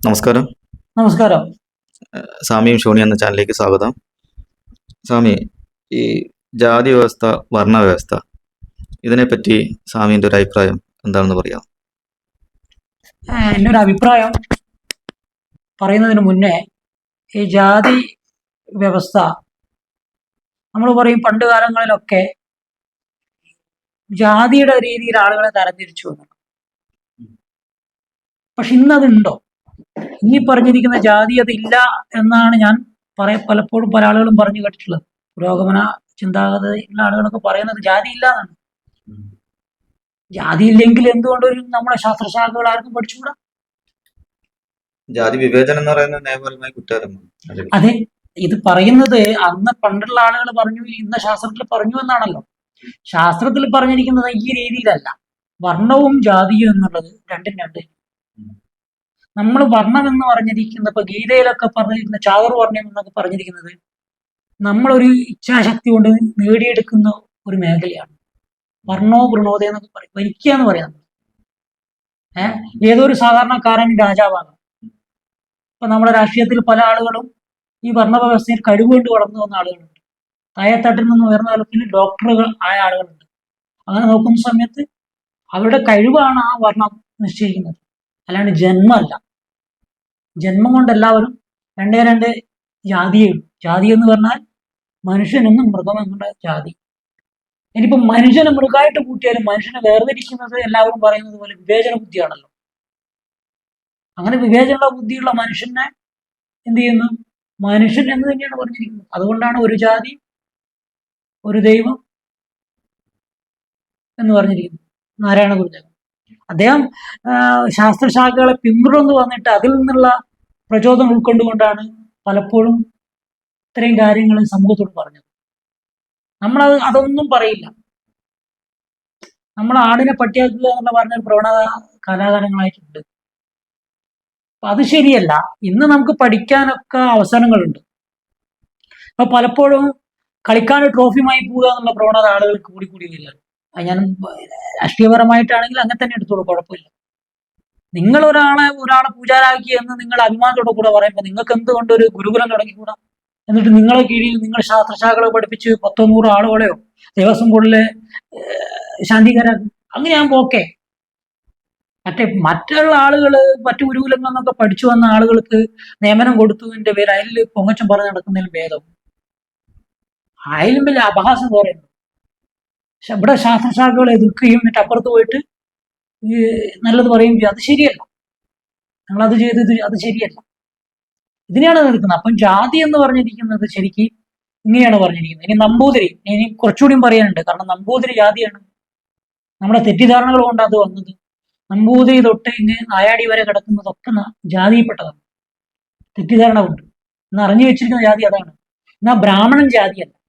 നമസ്കാരം. നമസ്കാരം. സ്വാമിയും ഷോണി എന്ന ചാനലിലേക്ക് സ്വാഗതം. സ്വാമി ഈ ജാതി വ്യവസ്ഥ വർണ വ്യവസ്ഥ ഇതിനെപ്പറ്റി സ്വാമിന്റെ ഒരു അഭിപ്രായം എന്താണെന്ന് പറയാം എന്റെ എന്റെ ഒരു അഭിപ്രായം പറയുന്നതിന് മുന്നേ ഈ ജാതി വ്യവസ്ഥ നമ്മൾ പറയും പണ്ട് കാലങ്ങളിലൊക്കെ ജാതിയുടെ രീതിയിൽ ആളുകളെ തരംതിരിച്ചു എന്നാണ് പക്ഷെ ഇന്നതുണ്ടോ? ഇനി പറഞ്ഞിരിക്കുന്ന ജാതീയത ഇല്ല എന്നാണ് ഞാൻ പറയ പലപ്പോഴും പല ആളുകളും പറഞ്ഞു കേട്ടിട്ടുള്ളത്. പുരോഗമന ചിന്താഗതിയുള്ള ആളുകളൊക്കെ പറയുന്നത് ജാതി ഇല്ല എന്നാണ്. ജാതി ഇല്ലെങ്കിൽ എന്തുകൊണ്ട് നമ്മുടെ ശാസ്ത്രശാഖകൾ ആർക്കും പഠിച്ചുകൂടാ? ജാതി വിവേചനം എന്ന് പറയുന്നത് നിയമപരമായ കുറ്റകരമാണ് അതെ ഇത് പറയുന്നത് അന്ന് പണ്ടുള്ള ആളുകൾ പറഞ്ഞു ഇന്ന ശാസ്ത്രത്തിൽ പറഞ്ഞു എന്നാണല്ലോ. ശാസ്ത്രത്തിൽ പറഞ്ഞിരിക്കുന്നത് ഈ രീതിയിലല്ല. വർണവും ജാതിയും എന്നുള്ളത് രണ്ടും രണ്ട് നമ്മൾ വർണം എന്ന് പറഞ്ഞിരിക്കുന്ന ഇപ്പൊ ഗീതയിലൊക്കെ പറഞ്ഞിരിക്കുന്ന ചാതുർ വർണം എന്നൊക്കെ പറഞ്ഞിരിക്കുന്നത് നമ്മളൊരു ഇച്ഛാശക്തി കൊണ്ട് നേടിയെടുക്കുന്ന ഒരു മേഖലയാണ്. വർണോ വൃണോദയ എന്നൊക്കെ പറയും. ഭരിക്കുക എന്ന് പറയാം ഏഹ് ഏതൊരു സാധാരണക്കാരൻ രാജാവാണ് ഇപ്പൊ നമ്മുടെ രാഷ്ട്രീയത്തിൽ പല ആളുകളും ഈ വർണ വ്യവസ്ഥയിൽ കഴിവുകൊണ്ട് വളർന്നു വന്ന ആളുകളുണ്ട്. തായത്തട്ടിൽ നിന്ന് ഉയർന്ന തലത്തിൽ ഡോക്ടറുകൾ ആയ ആളുകളുണ്ട്. അങ്ങനെ നോക്കുന്ന സമയത്ത് അവരുടെ കഴിവാണ് ആ വർണം നിശ്ചയിക്കുന്നത്. അല്ലാണ്ട് ജന്മമല്ല. ജന്മം കൊണ്ട് എല്ലാവരും രണ്ടേ രണ്ട് ജാതിയുള്ളൂ ജാതി എന്ന് പറഞ്ഞാൽ മനുഷ്യനെന്നും മൃഗമെന്നുള്ള ജാതി. ഇനിയിപ്പോ മനുഷ്യനെ മൃഗമായിട്ട് കൂട്ടിയാലും മനുഷ്യനെ വേർതിരിക്കുന്നത് എല്ലാവരും പറയുന്നത് പോലെ വിവേചന ബുദ്ധിയാണല്ലോ. അങ്ങനെ വിവേചന ബുദ്ധിയുള്ള മനുഷ്യനെ എന്ത് ചെയ്യുന്നു? മനുഷ്യൻ എന്ന് തന്നെയാണ് പറഞ്ഞിരിക്കുന്നത്. അതുകൊണ്ടാണ് ഒരു ജാതി ഒരു ദൈവം എന്ന് പറഞ്ഞിരിക്കുന്നത്. നാരായണ ഗുരുദേവൻ. അദ്ദേഹം ശാസ്ത്രശാഖകളെ പിന്തുടർന്ന് വന്നിട്ട് അതിൽ നിന്നുള്ള പ്രചോദനം ഉൾക്കൊണ്ടുകൊണ്ടാണ് പലപ്പോഴും ഇത്രയും കാര്യങ്ങൾ സമൂഹത്തോട് പറഞ്ഞത്. നമ്മളത് അതൊന്നും പറയില്ല. നമ്മൾ ആടിനെ പട്ടിയാക്കുക എന്നുള്ള പറഞ്ഞ പ്രവണത കലാകാരങ്ങളായിട്ടുണ്ട്. അപ്പൊ അത് ശരിയല്ല. ഇന്ന് നമുക്ക് പഠിക്കാനൊക്കെ അവസരങ്ങളുണ്ട്. അപ്പൊ പലപ്പോഴും കളിക്കാൻ ട്രോഫിയുമായി പോവുക എന്നുള്ള പ്രവണത ആളുകൾക്ക് കൂടി കൂടി ഞാൻ രാഷ്ട്രീയപരമായിട്ടാണെങ്കിൽ അങ്ങനെ തന്നെ എടുത്തോളൂ കുഴപ്പമില്ല. നിങ്ങൾ ഒരാളെ ഒരാളെ പൂജാരാക്കി എന്ന് നിങ്ങൾ അഭിമാനത്തോടെ കൂടെ പറയുമ്പോൾ നിങ്ങൾക്ക് എന്തുകൊണ്ട് ഒരു ഗുരുകുലം തുടങ്ങിക്കൂടാ? എന്നിട്ട് നിങ്ങളെ കീഴിൽ നിങ്ങൾ ശാസ്ത്രശാഖകളെ പഠിപ്പിച്ച് പത്തോ നൂറോ ആളുകളെയോ ദേവസ്വം ബോർഡിലെ ശാന്തികരാക്കും അങ്ങനെയാകുമ്പോൾ ഓക്കെ. മറ്റേ മറ്റുള്ള ആളുകൾ മറ്റു ഗുരുകുലങ്ങളിൽ നിന്നൊക്കെ പഠിച്ചു വന്ന ആളുകൾക്ക് നിയമനം കൊടുത്തതിന്റെ പേര് അതിൽ പൊങ്ങച്ചം പറഞ്ഞ് നടക്കുന്നതിലും ഭേദം. അതിലും വലിയ അപഹാസം പറയുന്നു ഇവിടെ ശാസ്ത്രശാഖകൾ എതിർക്കുകയും എന്നിട്ട് അപ്പുറത്ത് പോയിട്ട് ഈ നല്ലത് ചെയ്യും. അത് ശരിയല്ല. ഞങ്ങളത് ചെയ്ത് ഇത് അത് ശരിയല്ല. ഇതിനെയാണ് നിൽക്കുന്നത്. അപ്പം ജാതി എന്ന് പറഞ്ഞിരിക്കുന്നത് ശരിക്ക് ഇങ്ങനെയാണ് പറഞ്ഞിരിക്കുന്നത്. ഇനി നമ്പൂതിരി ഇനി കുറച്ചുകൂടിയും പറയാനുണ്ട്. കാരണം നമ്പൂതിരി ജാതിയാണ്. നമ്മുടെ തെറ്റിദ്ധാരണകൾ കൊണ്ട് അത് വന്നത്. നമ്പൂതിരി തൊട്ട് ഇങ്ങ് നായാടി വരെ കിടക്കുന്നതൊക്കെ ജാതിയിൽപ്പെട്ടതാണ്. തെറ്റിദ്ധാരണ കൊണ്ട്. ഇന്ന് അറിഞ്ഞു വെച്ചിരിക്കുന്ന ജാതി അതാണ്. എന്നാൽ ബ്രാഹ്മണൻ ജാതിയല്ല.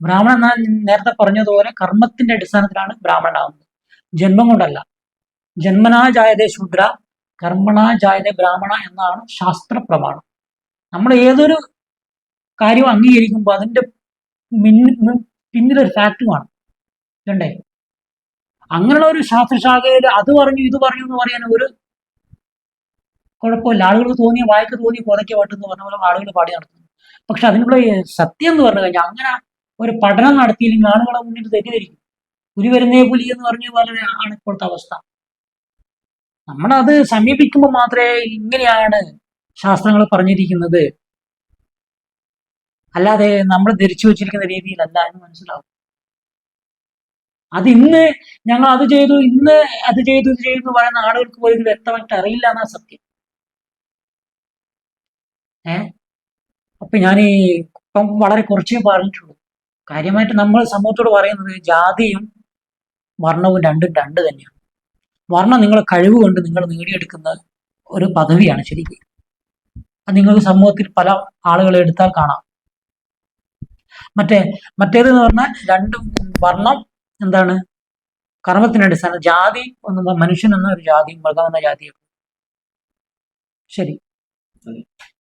ബ്രാഹ്മണൻ എന്നാൽ നേരത്തെ പറഞ്ഞതുപോലെ കർമ്മത്തിന്റെ അടിസ്ഥാനത്തിലാണ് ബ്രാഹ്മണനാകുന്നത് ജന്മം കൊണ്ടല്ല. ജന്മനാ ജായതേ ശൂദ്ര കർമ്മണാ ജായതേ ബ്രാഹ്മണ എന്നാണ് ശാസ്ത്ര പ്രമാണം നമ്മൾ ഏതൊരു കാര്യം അംഗീകരിക്കുമ്പോൾ അതിന്റെ മിന്നു പിന്നിലൊരു ഫാക്റ്റുമാണ് ഇതുണ്ടേ? അങ്ങനെയുള്ള ഒരു ശാസ്ത്രശാഖയിൽ അത് പറഞ്ഞു ഇത് പറഞ്ഞു എന്ന് പറയാൻ ഒരു കുഴപ്പമില്ല. ആളുകൾക്ക് തോന്നിയ വായിക്ക് തോന്നിയ കൊതയ്ക്ക് വട്ടെന്ന് പറഞ്ഞ പോലെ ആളുകൾ പാടി നടത്തുന്നു. പക്ഷെ അതിനുള്ള സത്യം എന്ന് പറഞ്ഞു കഴിഞ്ഞാൽ അങ്ങനെ ഒരു പഠനം നടത്തിയില്ലെങ്കിൽ ആളുകളെ മുന്നിൽ തെറ്റിദ്ധരിക്കും. പുലി വരുന്നേ പുലി എന്ന് പറഞ്ഞ പോലെ ആണ് ഇപ്പോഴത്തെ അവസ്ഥ. നമ്മളത് സമീപിക്കുമ്പോൾ മാത്രമേ ഇങ്ങനെയാണ് ശാസ്ത്രങ്ങൾ പറഞ്ഞിരിക്കുന്നത്. അല്ലാതെ നമ്മൾ ധരിച്ചു വെച്ചിരിക്കുന്ന രീതിയിലല്ല എന്ന് മനസ്സിലാവും. അത് ഇന്ന് ഞങ്ങൾ അത് ചെയ്തു ഇന്ന് അത് ചെയ്തു ഇത് ചെയ്തു എന്ന് പറയുന്ന ആളുകൾക്ക് പോലും വ്യക്തമായിട്ട് അറിയില്ല എന്നാ സത്യം. ഏ? അപ്പൊ ഞാൻ ഇപ്പം വളരെ കുറച്ചേ പറഞ്ഞിട്ടുള്ളൂ. കാര്യമായിട്ട് നമ്മൾ സമൂഹത്തോട് പറയുന്നത് ജാതിയും വർണവും രണ്ടും രണ്ട് തന്നെയാണ്. വർണം നിങ്ങളെ കഴിവ് കൊണ്ട് നിങ്ങൾ നേടിയെടുക്കുന്ന ഒരു പദവിയാണ് ശരിക്കും. അത് നിങ്ങൾക്ക് സമൂഹത്തിൽ പല ആളുകളെ എടുത്താൽ കാണാം. മറ്റേ മറ്റേതെന്ന് പറഞ്ഞാൽ രണ്ടും വർണം എന്താണ്? കർമ്മത്തിന്റെ അടിസ്ഥാനം ജാതി ഒന്ന് മനുഷ്യൻ എന്ന ഒരു ജാതി മൃഗം എന്ന ജാതിയും. ശരി.